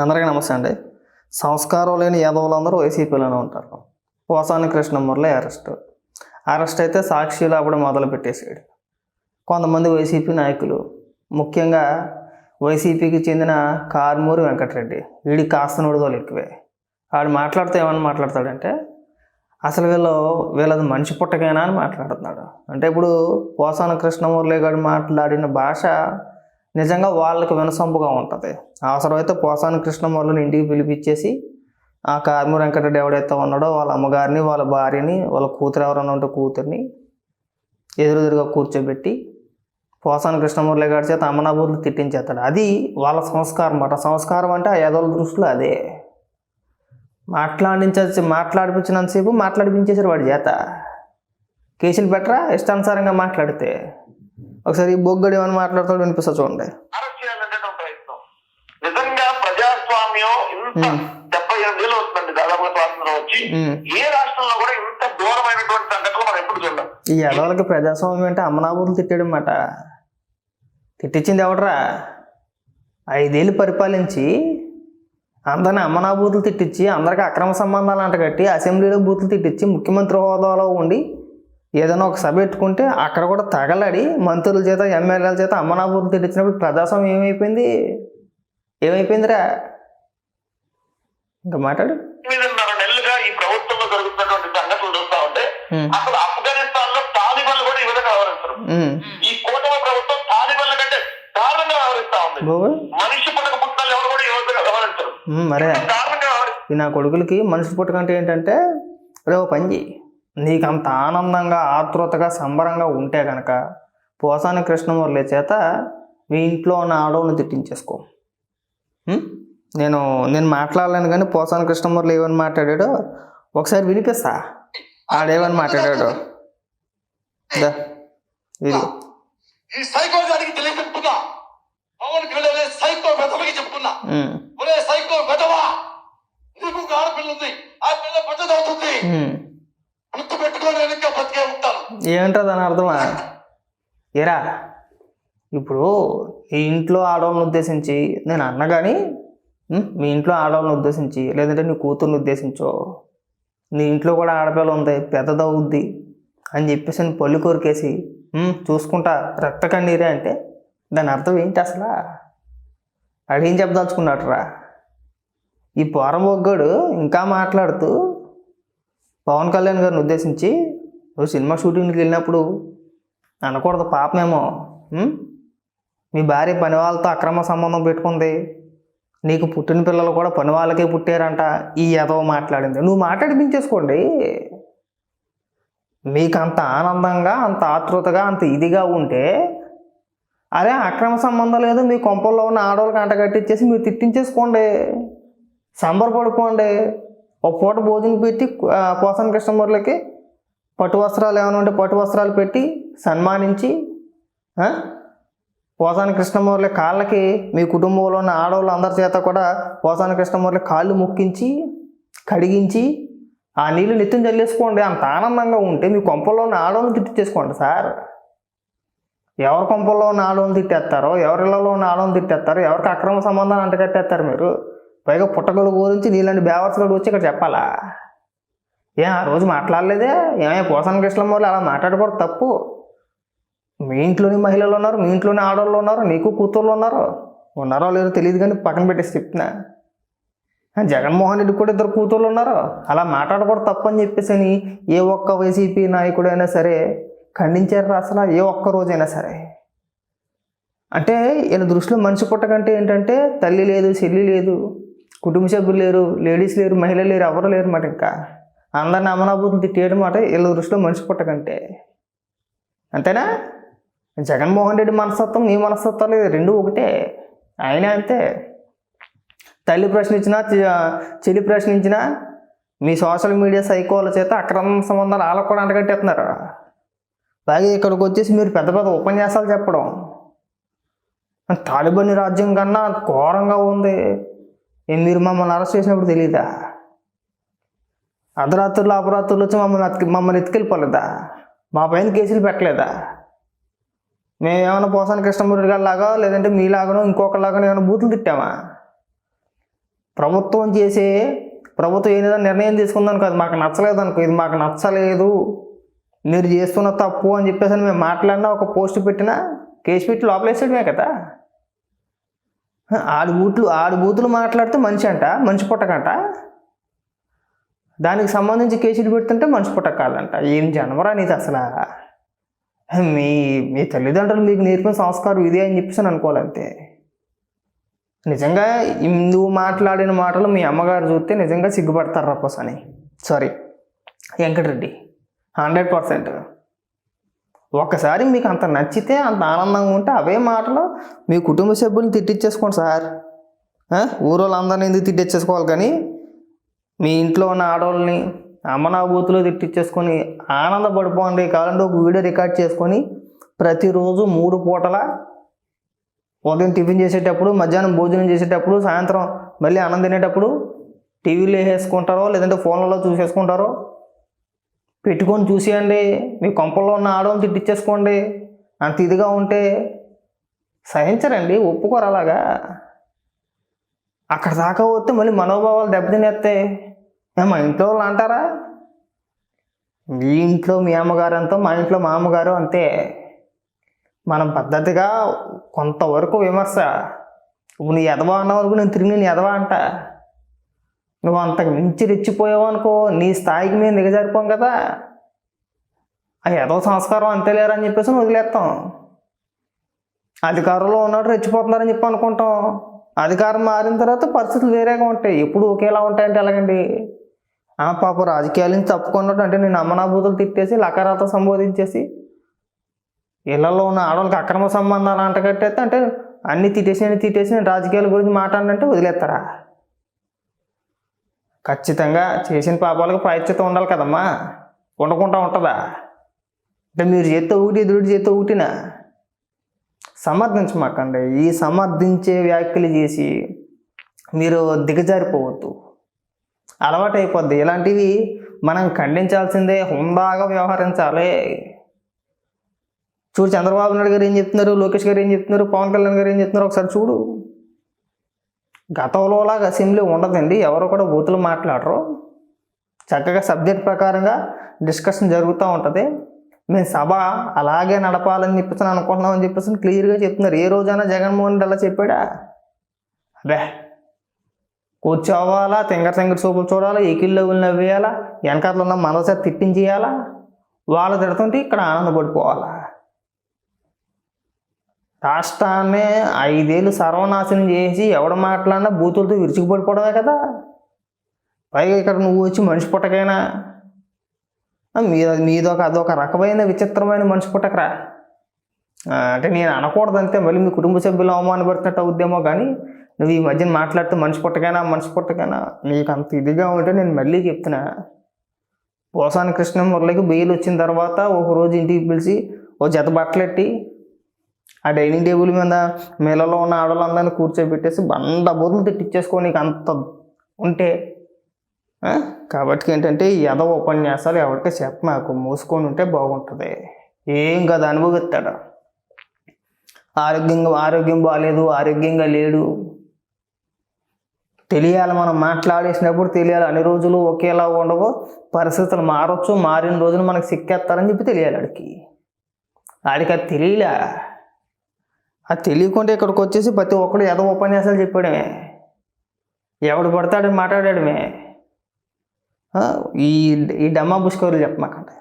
అందరికీ నమస్తే అండి. సంస్కారం లేని యాదవులందరూ వైసీపీలోనే ఉంటారు. పోసాని కృష్ణమూర్లే అరెస్ట్. అరెస్ట్ అయితే సాక్షిలు అప్పుడు మొదలు పెట్టేసాడు కొంతమంది వైసీపీ నాయకులు ముఖ్యంగా వైసీపీకి చెందిన కార్మూరి వెంకటరెడ్డి వీడి కాస్త నోడుదోలు ఎక్కువే. వాడు మాట్లాడితే ఏమని మాట్లాడతాడంటే అసలు వీళ్ళు వీళ్ళది మనిషి పుట్టకేనా? అని మాట్లాడుతున్నాడు. అంటే ఇప్పుడు పోసాన కృష్ణమూర్లే గారు మాట్లాడిన భాష నిజంగా వాళ్ళకి వినసొంపుగా ఉంటుంది. అవసరమైతే పోసాని కృష్ణమూర్తిని ఇంటికి పిలిపించేసి ఆ కార్మి వెంకటరెడ్డి ఎవడైతే ఉన్నాడో వాళ్ళ అమ్మగారిని వాళ్ళ భార్యని వాళ్ళ కూతురు ఎవరైనా ఉంటే కూతుర్ని ఎదురెదురుగా కూర్చోబెట్టి పోసాని కృష్ణమూర్తి గారి చేత అమ్మనాబూర్లు తిట్టించేస్తాడు. అది వాళ్ళ సంస్కారం అన్నమాట. సంస్కారం అంటే ఆ యాదవుల దృష్టిలో అదే. మాట్లాడించే మాట్లాడిపించినంతసేపు మాట్లాడిపించేసారు వాడి చేత. కేసులు పెట్టరా? ఇష్టానుసారంగా మాట్లాడితే. ఒకసారి బొగ్గడు ఏమని మాట్లాడతాడు వినిపిస్తా చూడండి. నిజంగా ప్రజాస్వామ్యం ఇంత. డెబ్బై ఎనిమిది ఏళ్ళు వస్తుందండి స్వాతంత్రం వచ్చి. ఏ రాష్ట్రంలో కూడా ఇంత ఘోరమైనటువంటి సంఘటనలు మనం ఎప్పుడు ఈ ఎదవలకి ప్రజాస్వామ్యం అంటే అమ్మనాబులు తిట్టాడు అన్నమాట తిట్టించింది ఎవడరా? ఐదేళ్ళు పరిపాలించి అందరిని అమ్మనాబూతులు తిట్టించి అందరికి అక్రమ సంబంధాలు అంటగట్టి అసెంబ్లీలో బూతులు తిట్టించి ముఖ్యమంత్రి హోదాలో ఉండి ఏదైనా ఒక సభ పెట్టుకుంటే అక్కడ కూడా తగలడి మంత్రుల చేత ఎమ్మెల్యేల చేత అమ్మనాబూతులు తిట్టించినప్పుడు ప్రజాస్వామ్యం ఏమైపోయింది? ఏమైపోయిందిరా? ఇంకా మాట్లాడు. ఎనిమిదిన్నర నెలలుగా ఈ ప్రభుత్వంలో జరుగుతున్నటువంటి సంఘటనలు చూస్తా ఉంటే ఉమ్, అసలు ఆఫ్ఘనిస్తాన్లో తాలిబాన్లు కూడా ఈ విధంగా వ్యవహరిస్తారు. ఉమ్. ఈ కూటమి ప్రభుత్వం తాలిబాన్ల కంటే దారుణంగా వ్యవహరిస్తా ఉంది. బాబు. మనిషి పుట్టక పుట్టిన ఎవరు కూడా ఈ విధంగా వ్యవహరించరు. ఉమ్, మరే. నా కొడుకులకి మనిషి పుట్టకంటే ఏంటంటే రేవు పని చేయి నీకు అంత ఆనందంగా ఆతృతగా సంబరంగా ఉంటే కనుక పోసాని కృష్ణమురళి చేత మీ ఇంట్లో ఉన్న ఆడవులను తిట్టించేసుకో? నేను నేను మాట్లాడలేను కానీ పోసాని కృష్ణమురళి ఏమని మాట్లాడాడో ఒకసారి వినిపిస్తా. ఆడేమని మాట్లాడాడు? దా ఇది ఈ సైకో గారికి తెలియజెప్తున్నా పవన్ కళ్యాణ్ అనే సైకో వెధవకి చెప్తున్నా ఉం, ఒరే సైకో వెధవా నీకు ఒక ఆడపిల్ల ఉంది. ఆ పిల్ల పెద్దదవుతుంది ఉం. గుర్తు పెట్టుకొని ఇంకా బతికే ఉంటాను దాని అర్థమా? ఏరా ఇప్పుడు ఈ ఇంట్లో ఆడవాళ్ళని ఉద్దేశించి నేను అన్న కానీ మీ ఇంట్లో ఆడవాళ్ళని ఉద్దేశించి లేదంటే నీ కూతుర్ని ఉద్దేశించో నీ ఇంట్లో కూడా ఆడపిల్ల ఉంది పెద్దదవుద్ది అని చెప్పేసి నేను పళ్ళు కొరికేసి చూసుకుంటా రక్త కన్నీరే అంటే దాని అర్థం ఏంటి అసలు? అడిగేం చెప్పదలుచుకున్నాడు రా ఈ పొరమొగ్గాడు ఇంకా మాట్లాడుతూ పవన్ కళ్యాణ్ గారిని ఉద్దేశించి నువ్వు సినిమా షూటింగ్కి వెళ్ళినప్పుడు అనకూడదు పాపమేమో మీ భార్య పని వాళ్ళతో అక్రమ సంబంధం పెట్టుకుంది. నీకు పుట్టిన పిల్లలు కూడా పని వాళ్ళకే పుట్టారంట. ఈ ఎదవ మాట్లాడింది. నువ్వు మాట్లాడిపించేసుకోండి మీకు అంత ఆనందంగా అంత ఆతృతగా అంత ఇదిగా ఉంటే అదే అక్రమ సంబంధం లేదు మీ కొంపల్లో ఉన్న ఆడవాళ్ళకి అంట కట్టించేసి మీరు తిట్టించేసుకోండి. సంబరపడుకోండి. ఒక పూట భోజనం పెట్టి ఆ, పోసన కృష్ణమూర్లకి పట్టు వస్త్రాలు ఏమైనా ఉంటే పట్టు వస్త్రాలు పెట్టి సన్మానించి పోసాని కృష్ణమూర్లి కాళ్ళకి మీ కుటుంబంలో ఉన్న ఆడవాళ్ళు అందరి చేత కూడా పోసాని కృష్ణమూర్లి కాళ్ళు ముక్కించి కడిగించి ఆ నీళ్ళు నెత్తిని చల్లేసుకోండి. అంత ఆనందంగా ఉంటే మీ కొంపల్లో ఉన్న ఆడవాళ్ళని తిట్టించేసుకోండి సార్. ఎవరి కొంపల్లో ఉన్న ఆడవాళ్ళని తిట్టేస్తారో ఎవరిళ్ళలో ఉన్న ఆడవాళ్ళని తిట్టేస్తారో ఎవరికి అక్రమ సంబంధాన్ని అంటగట్టేస్తారు మీరు? పైగా పుట్టగల గురించి నీలాంటి బేవర్స్గడు వచ్చి ఇక్కడ చెప్పాలా? ఏ ఆ రోజు మాట్లాడలేదే? ఏమే పోసాన వాళ్ళు అలా మాట్లాడకూడదు తప్పు. మీ ఇంట్లోని మహిళలు ఉన్నారు మీ ఇంట్లోని ఆడవాళ్ళు ఉన్నారు నీకు కూతుర్లు ఉన్నారు. ఉన్నారో లేదో తెలియదు కానీ పక్కన పెట్టేసి చెప్తున్నా జగన్మోహన్ రెడ్డి కూడా ఇద్దరు కూతుర్లు ఉన్నారు. అలా మాట్లాడకూడదు తప్పు అని చెప్పేసి అని ఏ ఒక్క వైసీపీ నాయకుడైనా సరే ఖండించారు అసలు ఏ ఒక్క రోజైనా సరే. అంటే వీళ్ళ దృష్టిలో మనిషి పుట్టకంటే ఏంటంటే తల్లి లేదు చెల్లి లేదు. కుటుంబ సభ్యులు లేరు లేడీస్ లేరు మహిళలు లేరు ఎవరు లేరు మాట ఇంకా. అందరిని అమనాభూతిని తిట్టేయడం మాట వీళ్ళ దృష్టిలో మనిషి పుట్టకంటే. అంతేనా? జగన్మోహన్ రెడ్డి మనస్తత్వం నీ మనస్తత్వం లేదు రెండు ఒకటే. ఆయన అంతే. తల్లి ప్రశ్నించినా చెల్లి ప్రశ్నించినా మీ సోషల్ మీడియా సైకోల చేత అక్రమ సంబంధాలు వాళ్ళకు కూడా అంటగట్టేస్తున్నారు. అలాగే ఇక్కడికి వచ్చేసి మీరు పెద్ద పెద్ద ఉపన్యాసాలు చెప్పడం. తాలిబానీ రాజ్యం కన్నా ఘోరంగా ఉంది. మీరు మమ్మల్ని అరెస్ట్ చేసినప్పుడు తెలియదా అర్ధరాత్రులు అపరాత్రులు వచ్చి మమ్మల్ని అతికి మమ్మల్ని ఎత్తుకెళ్ళిపోలేదా? మా పైన కేసులు పెట్టలేదా? మేము ఏమైనా పోసాని కృష్ణమూర్తి గారి లాగా లేదంటే మీలాగానో ఇంకొకలాగానో ఏమైనా బూతులు తిట్టామా? ప్రభుత్వం చేసే ప్రభుత్వం ఏదైనా నిర్ణయం తీసుకుందనుకో అది మాకు నచ్చలేదు అనుకో ఇది మాకు నచ్చలేదు మీరు చేస్తున్న తప్పు అని చెప్పేసి అని మేము మాట్లాడినా ఒక పోస్ట్ పెట్టినా కేసు పెట్టి లోపలేసాడమే కదా? ఆడు బూట్లు ఆడు బూతులు మాట్లాడితే మంచి అంట మంచి పుట్టకంట. దానికి సంబంధించి కేసులు పెడుతుంటే మంచి పుట్టక కాదంట ఏం జన్మరా నీది అసలు? మీ మీ తల్లిదండ్రులు మీకు నేర్పిన సంస్కారం ఇదే అని చెప్పేసి అనుకోవాలంతే. నిజంగా ఈ నువ్వు మాట్లాడిన మాటలు మీ అమ్మగారు చూస్తే నిజంగా సిగ్గుపడతారు రప్పస్ అని సారీ వెంకటరెడ్డి. Hundred percent. ఒక్కసారి మీకు అంత నచ్చితే అంత ఆనందంగా ఉంటే అవే మాటలు మీ కుటుంబ సభ్యులను తిట్టించేసుకోండి సార్ ఆ? ఊరోళ్ళందరినీ ఎందుకు తిట్టించేసుకోవాలి కానీ మీ ఇంట్లో ఉన్న ఆడవాళ్ళని అమ్మనా బూతులు తిట్టించేసుకొని ఆనందపడిపోండి కావాలంటే ఒక వీడియో రికార్డ్ చేసుకొని ప్రతిరోజు మూడు పూటల ఉదయం టిఫిన్ చేసేటప్పుడు మధ్యాహ్నం భోజనం చేసేటప్పుడు సాయంత్రం మళ్ళీ అన్నం తినేటప్పుడు టీవీలో వేసేసుకుంటారో లేదంటే ఫోన్లలో చూసేసుకుంటారో పెట్టుకొని చూసేయండి. మీ కొంపల్లో ఉన్న ఆడవాళ్ళని తిట్టించేసుకోండి అంత ఇదిగా ఉంటే సహించరండి ఒప్పుకోరు అలాగా. అక్కడ దాకా పోతే మళ్ళీ మనోభావాలు దెబ్బతినేస్తాయి. మా ఇంట్లో వాళ్ళు అంటారా? మీ ఇంట్లో మీ అమ్మగారు అంతా మా ఇంట్లో మా అమ్మగారు అంతే. మనం పద్ధతిగా కొంతవరకు విమర్శ. ఇప్పుడు నీ ఎదవా అన్న వరకు నేను తిరిగి నేను ఎదవా అంట. నువ్వు అంతకు మించి రెచ్చిపోయావు అనుకో నీ స్థాయికి మేము దిగజారిపోం కదా. ఆ ఏదో సంస్కారం అంతే లేరని అని చెప్పేసి వదిలేస్తాం అధికారంలో ఉన్నాడు రెచ్చిపోతున్నారని చెప్పి అనుకుంటాం. అధికారం మారిన తర్వాత పరిస్థితులు వేరేగా ఉంటాయి. ఎప్పుడు ఒకేలా ఉంటాయంటే ఎలాగండి? ఆ పాప రాజకీయాల నుంచి తప్పుకున్నట్టు అంటే నేను అమ్మనాభూతులు తిట్టేసి లకారాలతో సంబోధించేసి ఇళ్ళలో ఉన్న ఆడవాళ్ళకి అక్రమ సంబంధాలు అంటకట్టేస్తే అంటే అన్ని తిట్టేసి అన్ని తిట్టేసి నేను రాజకీయాల గురించి మాట్లాడినంటే వదిలేస్తారా ఖచ్చితంగా చేసిన పాపాలకు ప్రాయశ్చితం ఉండాలి కదమ్మా. ఉండకుండా ఉంటుందా? అంటే మీరు చేస్తే ఒకటి ఎదురుడు చేస్తే ఒకటినా సమర్థించమాకండి. ఈ సమర్థించే వ్యాఖ్యలు చేసి మీరు దిగజారిపోవద్దు. అలవాటు అయిపోద్ది ఇలాంటివి మనం ఖండించాల్సిందే హుందాగా వ్యవహరించాలి. చూడు చంద్రబాబు నాయుడు గారు ఏం చెప్తున్నారు? లోకేష్ గారు ఏం చెప్తున్నారు? పవన్ కళ్యాణ్ గారు ఏం చెప్తున్నారు? ఒకసారి చూడు. గతంలోలాగా అసెంబ్లీ ఉండదండి. ఎవరు కూడా బూతులు మాట్లాడరు. చక్కగా సబ్జెక్ట్ ప్రకారంగా డిస్కషన్ జరుగుతూ ఉంటుంది. మేము సభ అలాగే నడపాలని చెప్పేసి అనుకుంటున్నాం అని చెప్పేసి క్లియర్గా చెప్తున్నారు. ఏ రోజైనా జగన్మోహన్ రెడ్డి అలా చెప్పాడా? అదే కూర్చోవాలా? తింగర తింగర చూపులు చూడాలా? ఎకిల్లో నవ్వేయాలా? వెనకాతలు ఉన్న మనసారి తిప్పించేయాలా వాళ్ళు తిడుతుంటే ఇక్కడ ఆనందపడిపోవాలా? రాష్ట్రాన్ని ఐదేళ్ళు సర్వనాశనం చేసి ఎవడు మాట్లాడినా బూతులతో విరుచుకుపడిపోవడమే కదా. పైగా ఇక్కడ నువ్వు వచ్చి మనిషి పుట్టకైనా. మీద మీదొక అదొక రకమైన విచిత్రమైన మనిషి పుట్టకరా. అంటే నేను అనకూడదు అంతే మళ్ళీ మీ కుటుంబ సభ్యులు అవమానపడుతున్నట్టు అవుద్దేమో కానీ నువ్వు ఈ మధ్యన మాట్లాడితే మనిషి పుట్టకైనా మనిషి పుట్టకైనా నీకు అంత ఇదిగా ఉంటే నేను మళ్ళీ చెప్తున్నా. పోసాని కృష్ణ మురళికి బెయిల్ వచ్చిన తర్వాత ఒక రోజు ఇంటికి పిలిచి ఓ జత బట్టలెట్టి ఆ డైనింగ్ టేబుల్ మీద మేళలో ఉన్న ఆడవాళ్ళందరినీ కూర్చోబెట్టేసి బండ బోతులు తిట్టించేసుకో నీకు అంత ఉంటే. కాబట్టి ఏంటంటే ఈ ఉపన్యాసాలు ఎవరికి చెప్పమాకు. మూసుకొని ఉంటే బాగుంటుంది. ఏం కదా అనుభవిస్తాడు. ఆరోగ్యంగా ఆరోగ్యం బాగాలేదు ఆరోగ్యంగా లేడు. తెలియాలి మనం మాట్లాడేసినప్పుడు తెలియాలి. అన్ని రోజులు ఒకేలా ఉండవు. పరిస్థితులు మారచ్చు మారిన రోజులు మనకు సిక్కేస్తారని చెప్పి తెలియాలి ఆడికి. ఆడికి అది తెలియలే. అది తెలియకుండా ఇక్కడికి వచ్చేసి ప్రతి ఒక్కడు ఏదో ఉపన్యాసాలు చెప్పాడమే. ఎవడు పడతాడని మాట్లాడాడమే. ఈ ఈ డమ్మా బుష్కవర్లు చెప్పమాకండి.